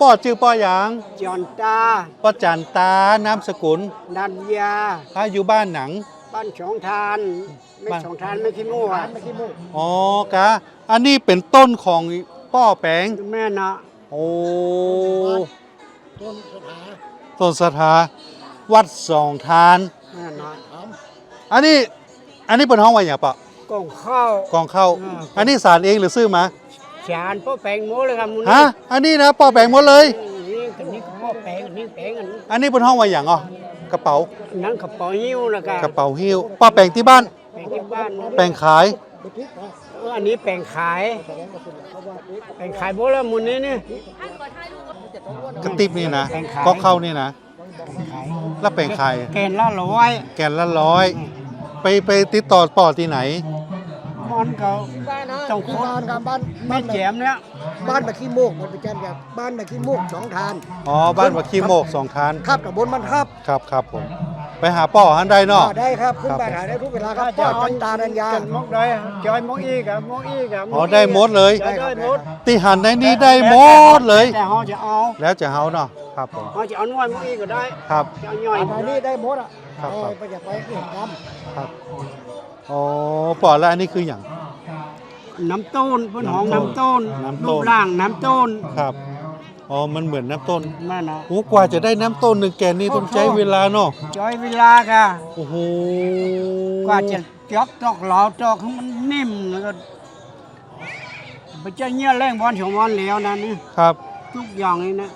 ป้อชื่อป้อหยางจอนตาป้อจันตานามสกุลดันยาถ้าอยู่บ้านหนัง บ้านสองทาน ไม่บ้าน สองทานไม่ขี้มูกอะไม่ขี้มูกอ๋อกะอันนี้เป็นต้นของป้อแปงแม่นะโอ้ต้นสถาต้นสถาวัดสองทาน แม่นะถามอันนี้อันนี้เป็นห้องไว้อย่างปะกล่องข้าว กองเข้าอ่าอันนี้สารเองหรือซื้อมา จานพ่อแปลงโมเลยครับมุนฮะอันนี้นะป้อแปงหมดเลย นี่อันนี้ก็พ่อแปลงอันนี้แปลงอันนี้อันนี้เป็นห้องไว้อย่างอ๋อกระเป๋าอันนั้นกระเป๋าหิ้วนะครับกระเป๋าหิ้วป้อแปงที่บ้าน แปลงที่บ้านแปงขายบุตริกนะเอออันนี้แปลงขายแสดงว่าเป็นเขาว่าแปลงขายโบราณมุนนี้นี่ กระติบนี่นะแปลงขาย ก็เข้านี่นะขายแล้วแปลงขายแกนละร้อยแกนละร้อยไปไปติดต่อป่อที่ไหน มันก็บ้านนะเจ้าขที่องบ้านกับบ้านแม่แจมเนี่ยบ้านตะขี้โมกมันเป็นแจมแบบบ้านตะขี้โมกสองทานอ๋อบ้านวัดขี้โมกสองทานครับกับบนมันครับครับครับผม ไปหาป่อหันได้เนาะอ่าได้ครับขึ้นครับบ้านหาได้ทุกเวลาครับป้อจันตาดัญญากันมกได้จอยมกอีกับมกอีกับอ๋อได้หมดเลยได้ได้หมดตีหันในนี้ได้หมดเลยแต่เขาจะเอาแล้วจะเฮาเนาะครับผมเขาจะเอาน้อยมกอีก็ได้ครับจะเอาย่อยอันนี้ได้หมดอะ ครับเอาครับ ไปจากไปเห็นทครับอ๋อป่อแล้วอันนี้คืออย่าง น้ำต้นเพื่อนหองน้ำต้นน้ำต้น รูปร่างน้ำต้นครับอ๋อมันเหมือนน้ำต้นแม่นะ โอ้กว่าจะได้น้ำต้นหนึ่งแกนนี่ต้องใช้เวลาเนาะจอยเวลาค่ะโอ้โหกว่าจะจอกจอกเหลาจอกให้มันนิ่มแล้วก็ไปเจ้าเงี้ยแรงบอลของบอลแล้วนะนี่ครับ ทุกอย่างเลยนะ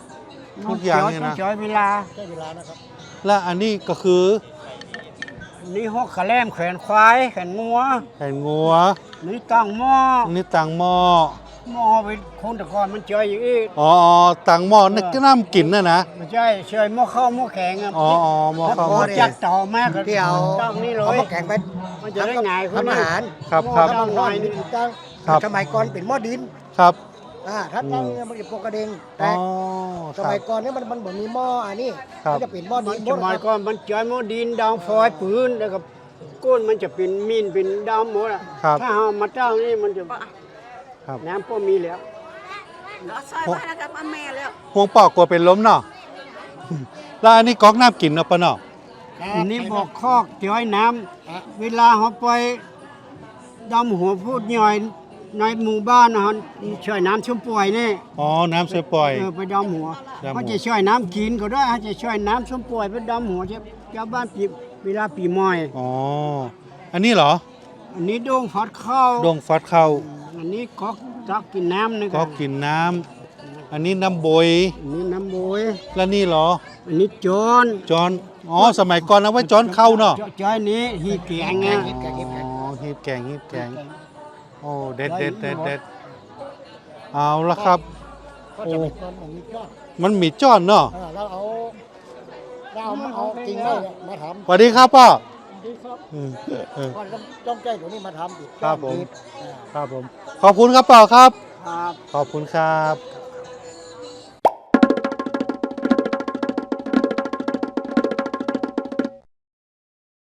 ทุกอย่างเนี่ยนะจอยเวลาำใช้เวลานะครับ และอันนี้ก็คือนี่หกขาแลมแขวนควายแขวนงัวแผ่นงัว นี่ตั้งหม้ออันนี้ตังหม้อหม้อไปคนแตะกอนมันเจออย่างอีกอ๋อตังหม้อนี่ก็น้ำกินนะนะ ไม่ใช่เชยหม้อข้าวหม้อแข็งอะอ๋ออ๋อหม้อข้าวหพม้ออจัแกดงต่อมากก็ที่เอาตั้งนี่เลเอาย มาแข่งไปมันจะได้ง่ายขึ้นทำอาหารครับครับหม้อตั้งหน่อยนี่ตั้งครับ สมัยก่อนเป็นหม้อดินครับ อ่าถ้าตั้งเนี่ยมันจะปกกระเด็งอ๋แต่อสครัมัยบก่อนเนี่ยมันมันบ่มีหม้ออันนี้ครับ มันจะเป็นหม้อดิมันนจะหมายก็มันเจอหม้อดินดาวฟอยปืนแล้วก็ก้นมันจะเป็นมีนเป็นดาวหมดอะครับ ถ้าเอามาตั้งนี่มันจะครับ น้ำก็มีแล้วเนาะซอยบ้านนะครับมาแม่แล้วห่วงปอกกลัวเป็นล้มเนาะ แล้วอันนี้ก๊อกน้ำกินเนาะปะเนาะอันนี้บอกคอกจ้อยน้ำเวลาเขาไปดำหัวพูดย่อย ในหมู่บ้านนะฮะช่วยน้ำชุ่มป่วยนี่อ๋อ น้ำเสยปล่อย เออไปดำหัวดำหัว เขาจะช่วยน้ำกินก็ได้เขาจะช่วยน้ำชุ่มป่วยไปดำหัวเจ้าเจ้าบ้านปีเวลาปีใหม่อ๋อ อันนี้เหรออันนี้ดวงฟัดเข้าดวงฟัดเข้าอันนี้ก๊อกจักกินน้ำนะคก็รับกินน้ำอันนี้น้ำบยอันนี้น้ำโบยแล้วนี่เหรออันนี้โจรจอนอ๋อ สมัยก่อนเอาไว้จอนเข้าเนาะจ้อยนี้ฮีแกงไงอ๋อฮีบแกงฮีบแกง โอ้เด็ดเด็ดเด็ดเด็ดเอาละครับ ก็จะเป็นคนของมียอดมันมีจอนเนาะอ่าแล้วเอาแล้วเอามาเอากิ่งไม้มาทำสวัสดีครับป้าดีครับอืมเออก่อนต้องจ้องใจตัวนี้มาทำอีกครับผมอ่าครับผม ขอบคุณครับป้าครับ ครับ ขอบคุณครับ